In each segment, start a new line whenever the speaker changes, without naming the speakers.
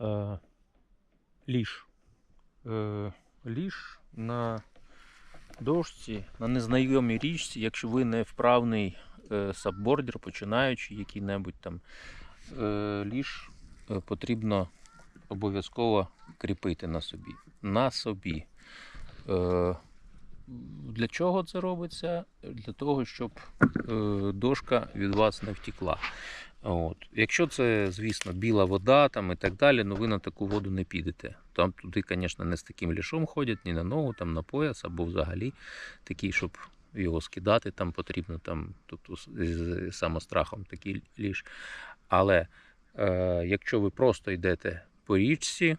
Е, ліж. Е, ліж на дошці, на незнайомій річці, якщо ви не вправний е, саббордер, починаючий який-небудь там е, ліж е, потрібно обов'язково кріпити на собі. На собі. Е, для чого це робиться? Для того, щоб е, дошка від вас не втекла. От. Якщо це, звісно, біла вода там і так далі, ну ви на таку воду не підете. Там туди, звісно, не з таким лішом ходять, ні на ногу, там на пояс, або взагалі такий, щоб його скидати там потрібно, там, тобто з, самострахом такий ліж. Але е, якщо ви просто йдете по річці,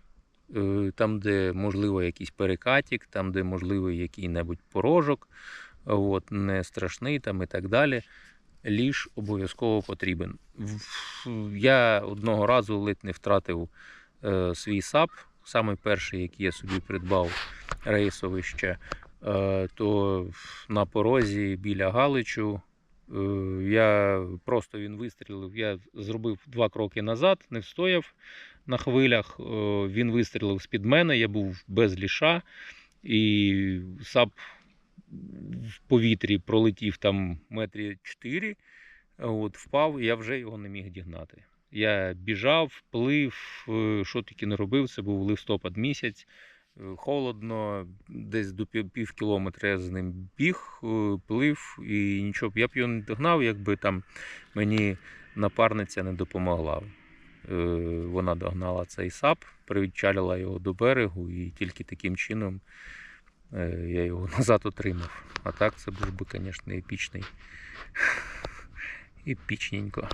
е, там, де можливо якийсь перекатік, там, де можливий який-небудь порожок, от, не страшний там і так далі. Ліж обов'язково потрібен. Я одного разу ледь не втратив е, свій САП, самий перший, який я собі придбав рейсовий ще, е, то на порозі біля Галичу. е, Я просто він вистрілив. Я зробив два кроки назад, не встояв на хвилях. Він вистрілив з-під мене, я був без ліша, і САП в повітрі пролетів там метрі 4, от, впав, і я вже його не міг дігнати. Я біжав, плив, е, що тільки не робив. Це був листопад місяць. е, Холодно, десь до пів, кілометра я з ним біг, е, плив і нічого. Я б його не догнав, якби там мені напарниця не допомогла. Вона догнала цей сап, привідчалила його до берегу, і тільки таким чином я його назад отримав. А так це був би, звісно, епічний. Епічненько.